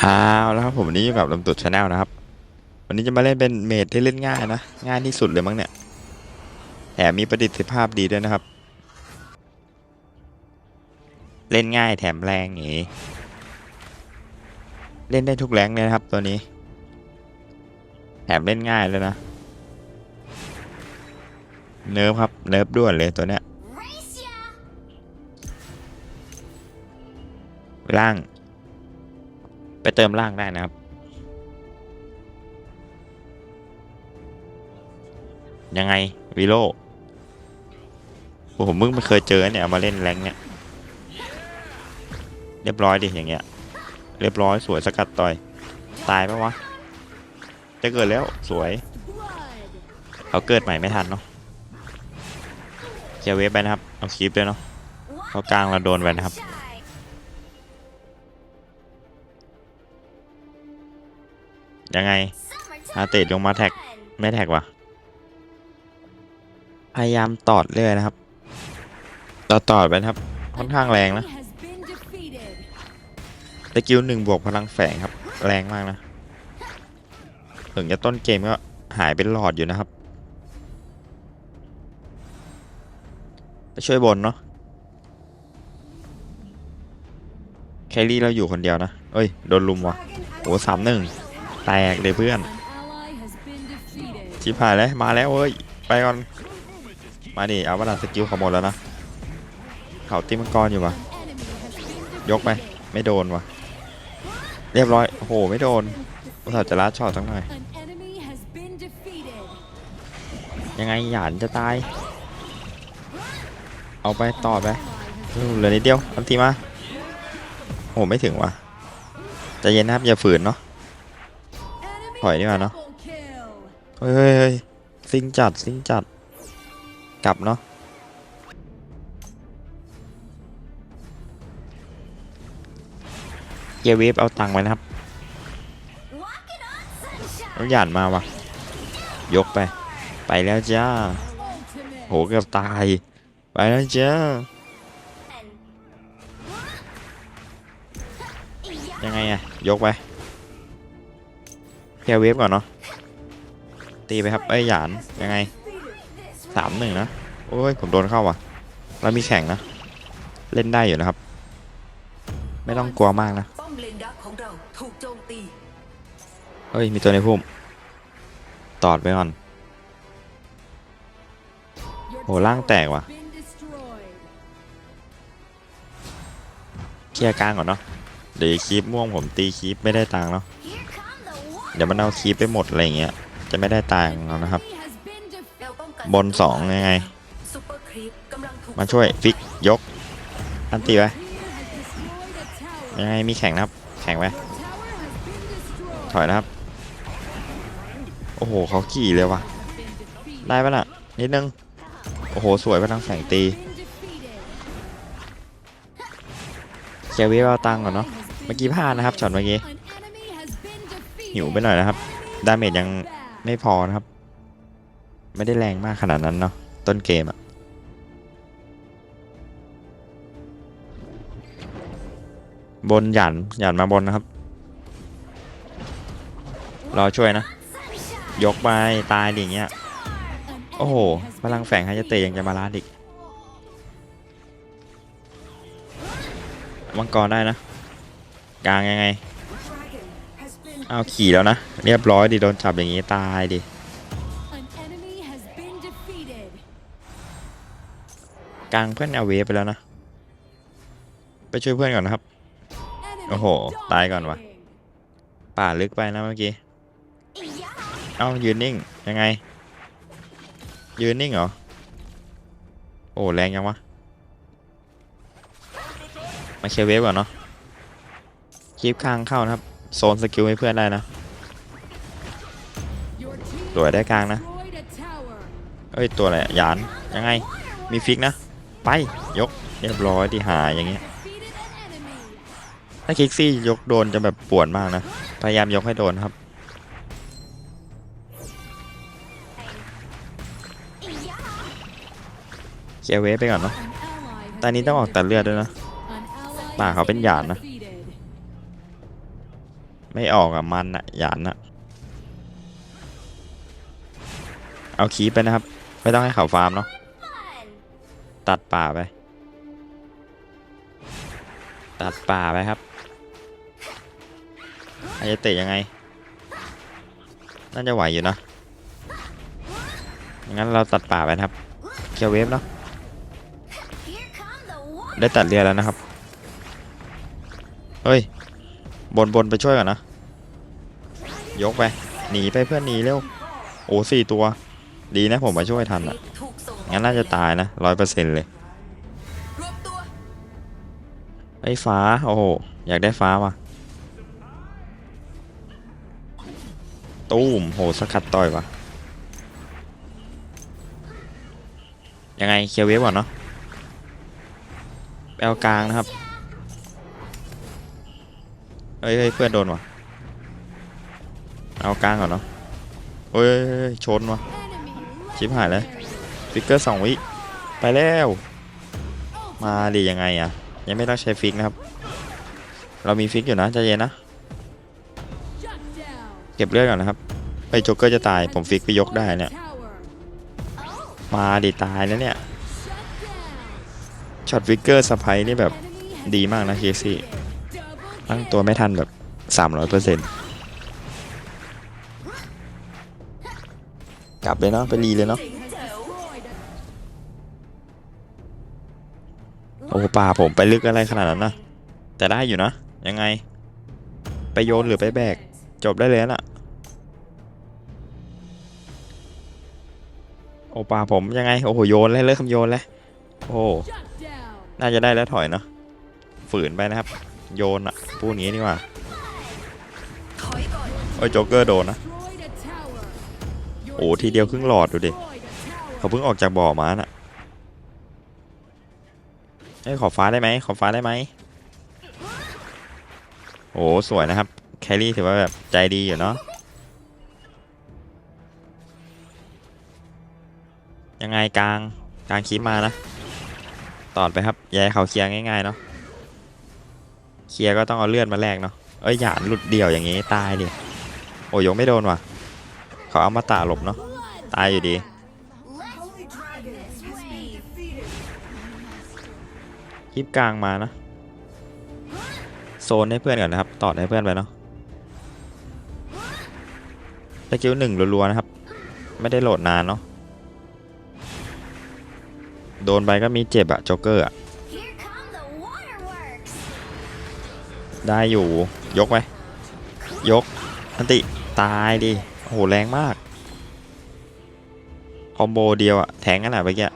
เอาแล้วครับผมวันนี้อยู่กับลำตุดชาแนลนะครับ วันนี้จะมาเล่นเป็นเมดที่เล่นง่ายนะ ง่ายที่สุดเลยมั้งเนี่ย มมีประดิษฐภาพดีด้วยนะครับ เล่นง่ายแถมแรงอย่างงี้ เล่นได้ทุกแรงเลยนะครับตัวนี้ แถมเล่นง่ายเลยนะ เนิร์ฟครับ เนิร์ฟด่วนเลยตัวเนี้ยล่าง ไปเติมล่างได้นะครับยังไงวิโล ผมมึงไม่เคยเจอเนี่ยมาเล่นแรงเนี่ยเรียบร้อยดิอย่างเงี้ย เรียบร้อยสวยสกัดต่อย ตายปะวะ จะเกิดแล้วสวยเขาเกิดใหม่ไม่ทันเนาะเคลียร์เวฟไปนะครับ เอาคลิปด้วยเนาะเขากลางเราโดนไปนะครับยังไงอาเตะลงมาแท็ก ไม่แท็กวะพยายามตอดเรื่อยนะครับ ต่อตอดไปนะครับ ค่อนข้างแรงนะ Enemy has been defeated. สกิลหนึ่งบวกพลังแฝงครับ แรงมากนะ ถึงจะต้นเกมก็หายเป็นหลอดอยู่นะครับ ไปช่วยบนเนาะแครี่เราอยู่คนเดียวนะ เอ้ย โดนลุมว่ะโอ้สามหนึ่ง แตกเลยเพื่อน An ally has been defeated. ชิบหายแล้ว มาแล้วเว้ย ไปก่อน มาดิ เอาวัดสกิลเขาหมดแล้วนะ เขาตีมังกรอยู่วะยกไปไม่โดนวะเรียบร้อยโอ้โหไม่โดนอุตส่าห์จะลัดช็อตสักหน่อยยังไงหยานจะตาย เอาไปต่อไปเหลือนิดเดียวทันทีมาโอ้โหไม่ถึงว่ะจะเย็นนะครับอย่าฝืนเนาะถอยดีกว่าเนอะเฮ้ยเฮ้ยเฮ้ยซิงจัดซิงจัดกลับเนาะ เกียร์เวฟเอาตังค์ไว้นะครับไอหยานมาว่ะ ยกไป ไปแล้วจ้า โหเกือบตาย ไปแล้วจ้า ยังไงอะยกไปแค่เวฟก่อนเนาะ ตีไปครับเอ้ยหยาน ยังไงสามหนึ่งนะ โอ้ย ผมโดนเข้าว่ะแล้วมีแข่งนะ เล่นได้อยู่นะครับ ไม่ต้องกลัวมากนะ เลนดักของเราถูกโจมตี เฮ้ย มีตัวในพุ่ม ตอดไปก่อน โหล่างแตกว่ะ เคลียร์กลางก่อนเนาะ เดี๋ยวคีปม่วงผมตีคีปไม่ได้ตังเนาะ เดี๋ยวมันเอาคีปไปหมดอะไรเงี้ย จะไม่ได้ตังแล้วนะครับ บนสองยังไง มาช่วยฟิกยก อันตีไว้ ยังไงมีแข่งนะครับ แข่งไว้ Tower has been destroyed. ถอยนะครับ โอ้โหเขาขี่เลยว่ะ ได้ปะน่ะ นิดนึง โอ้โห สวยพลังแสงตีเคลียร์เวฟเอาตังก่อนเนาะ เมื่อกี้พลาดนะครับช็อตเมื่อกี้ หิวไปหน่อยนะครับ ดาเมจยังไม่พอนะครับ ไม่ได้แรงมากขนาดนั้นเนาะ ต้นเกมอะ บนหยันหยันมาบนนะครับ รอช่วยนะ ยกไปตายดิอย่างเงี้ย โอ้โห พลังแฝงฮายเตยังจะมาลาดอีกมังกรได้นะ กลางยังไง เอาขี่แล้วนะ เรียบร้อยดิ โดนจับอย่างงี้ตายดิกลางเพื่อนเอาเวฟไปแล้วนะ ไปช่วยเพื่อนก่อนนะครับ โอ้โห ตายก่อนวะป่าลึกไปนะเมื่อกี้ เอ้ายืนนิ่งยังไง ยืนนิ่งเหรอ โอ้แรงยังวะ มาเคลียร์เวฟก่อนเนาะคีบค้างเข้านะครับ โซนสกิลให้เพื่อนได้นะ Your team สวยได้กลางนะเอ้ยตัวอะไรยานยังไงมีฟิกนะ ไปยกเรียบร้อยที่หายอย่างเงี้ย ถ้าคิกซี่ยกโดนจะแบบปวดมากนะ พยายามยกให้โดนครับ เคลียร์เวฟไปก่อนเนาะตอนนี้ต้องออกตัดเลือดด้วยนะ ป่าเขาเป็นหยาดนะ ไม่ออกอะมันอะหยานอะเอาคีไปนะครับ ไม่ต้องให้เขาฟาร์มเนาะ ตัดป่าไป ตัดป่าไปครับ อาจจะเตะยังไง น่าจะไหวอยู่นะงั้นเราตัดป่าไปครับเคลียร์เวฟเนาะได้ตัดเรือแล้วนะครับ เฮ้ย บนบนไปช่วยก่อนนะ ยกไป หนีไปเพื่อนหนีเร็ว โอ้สี่ตัว ดีนะผมมาช่วยทันอะปถูกส่งออกงั้นน่าจะตายนะร้อยเปอร์เซ็นต์เลย ไอ้ฟ้า โอ้โห อยากได้ฟ้าว่ะ ตู้มโหสกัดต่อยวะยังไงเคลียร์เวฟก่อนเนาะไปเอากลางนะครับเฮ้ยเพื่อนโดนวะเอากลางก่อนเนาะเฮ้ยชนวะชิบหายแล้วฟิกเกอร์สองวิไปแล้ว มาดียังไงอะยังไม่ต้องใช้ฟิกนะครับ เรามีฟิกอยู่นะใจเย็นนะ ก็บเลือดก่อนนะครับไอ้โจ๊กเกอร์จะตายผมฟิกไปยกได้เนี่ย มาดิตายแล้วเนี่ย ช็อตฟิกเกอร์สไปนี่แบบดีมากนะเคซี่ตั้งตัวไม่ทันแบบ 300%กลับเลยเนาะไปรีเลยเนาะโอ้ป่าผมไปลึกอะไรขนาดนั้นนะแต่ได้อยู่นะ ยังไง ไปโยนหรือไปแบก จบได้เลยน่ะ โอปาผมยังไง โอ้โหโยนเลยเริ่มโยนเลยโอ้หน่าจะได้แล้วถอยเนาะฝืนไปนะครับ โยนอะพูดงนี้ดีกว่าถอยก่อนโอ้ยโจ๊กเกอร์โดนนะโอ้ทีเดียวครึ่งหลอดดูดิเขาเพิ่งออกจากบ่อมาน่ะเอ้ยขอฟ้าได้ไหมขอฟ้าได้ไหมโอ้สวยนะครับ แครี่ถือว่าแบบใจดีอยู่เนาะ ยังไงกลางกลางคีบมานะตอดไปครับยาให้เขาเคลียร์ง่ายๆเนาะเคลียร์ก็ต้องเอาเลือดมาแลกเนาะเอ้ยหยานหลุดเดี่ยวอย่างงี้ตายดิโอ้ยยกไม่โดนว่ะ เขาเอามาตาหลบเนาะตายอยู่ดีคลิปกลางมานะโซนให้เพื่อนก่อนนะครับตอดให้เพื่อนไปเนาะสกิลหนึ่งรัวๆนะครับ ไม่ได้โหลดนานเนาะ ดนไปก็มีเจ็บอะโจ๊กเกอร์อะได้อยู่ยกไปยกอันติตายดิโอ้โหแรงมากคอมโบเดียวอะแทงกันอะเมื่อกี้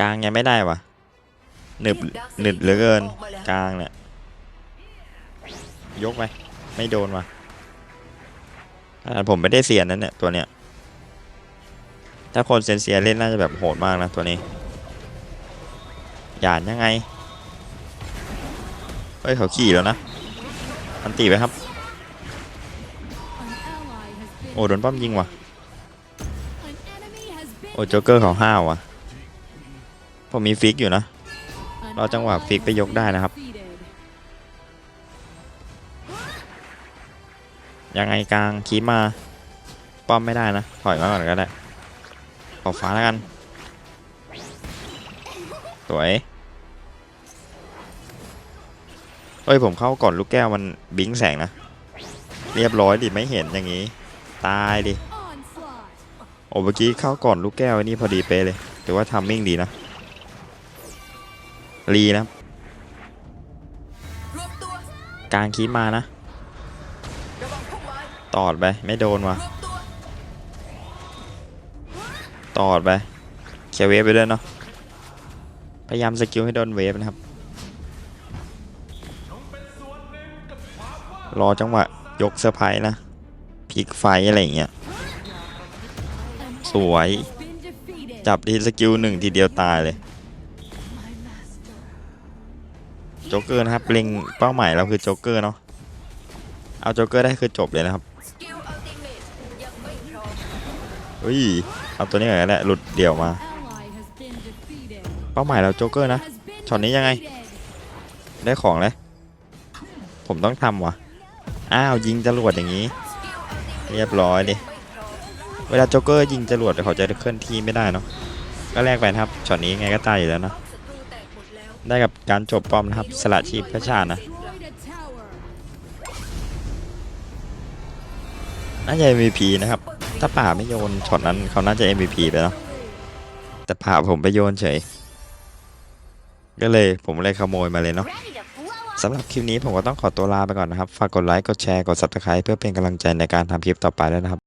กลางยังไม่ได้วะหนึบหนึบเหลือเกินกลางเนี่ยยกไปไม่โดนว่ะอ่า ผมไม่ได้เสียนั่นเนี่ยตัวเนี้ย ถ้าคนเซนเซียเล่นน่าจะแบบโหดมากนะตัวนี้ หยานยังไง เฮ้ยเขาขี่แล้วนะ อันตีไปครับ โอ้โดนป้อมยิงว่ะ โอ้โจ๊กเกอร์เขาห้าวว่ะ ผมมีฟิกอยู่นะ รอจังหวะฟิกไปยกได้นะครับ ยังไงกลางคีมา ป้อมไม่ได้นะ ถอยมาก่อนก็ได้ขอฟ้าแล้วกัน สวยเฮ้ยผมเข้าก่อนลูกแก้วมันบิงแสงนะ เรียบร้อยดิไม่เห็นอย่างนี้ ตายดิโอ้เมื่อกี้เข้าก่อนลูกแก้วนี่พอดีเป๊ะเลยถือว่าทัมมิ่งดีนะรีนะกลางคีมานะ ตอดไป ไม่โดนว่ะตอดไปเคลียร์เวฟไปด้วยเนาะพยายามสกิลให้โดนเวฟนะครับ รอจังหวะยกเซอร์ไพรส์นะพลิกไฟอะไรอย่างเงี้ยสวย จับดีสกิลหนึ่งทีเดียวตายเลยโจ๊กเกอร์นะครับเล็งเป้าหมายเราคือโจ๊กเกอร์เนาะเอาโจ๊กเกอร์ได้คือจบเลยนะครับ เฮ้ยเอาตัวนี้ก่อนก็ได้หลุดเดี่ยวมา เป้าหมายเราโจ๊กเกอร์นะช็อตนี้ยังไง ได้ของเลยผมต้องทำวะอ้าวยิงจรวดอย่างนี้ เรียบร้อยดิเวลาโจ๊กเกอร์ยิงจรวดเขาจะเคลื่อนที่ไม่ได้เนาะก็แลกไปนะครับช็อตนี้ไงก็ตายอยู่แล้วเนาะได้กับการจบป้อมนะครับสละชีพพื่อชาตินะน่าจะ MVP นะครับ ถ้าป่าไม่โยนช็อตนั้นเขาน่าจะ MVP ไปเนาะแต่ป่าผมไปโยนเฉย ก็เลยผมเลยขโมยมาเลยเนาะสำหรับคลิปนี้ผมก็ต้องขอตัวลาไปก่อนนะครับ ฝากกดไลค์ กดแชร์ กด Subscribe เพื่อเป็นกำลังใจในการทำคลิปต่อไปด้วยนะครับ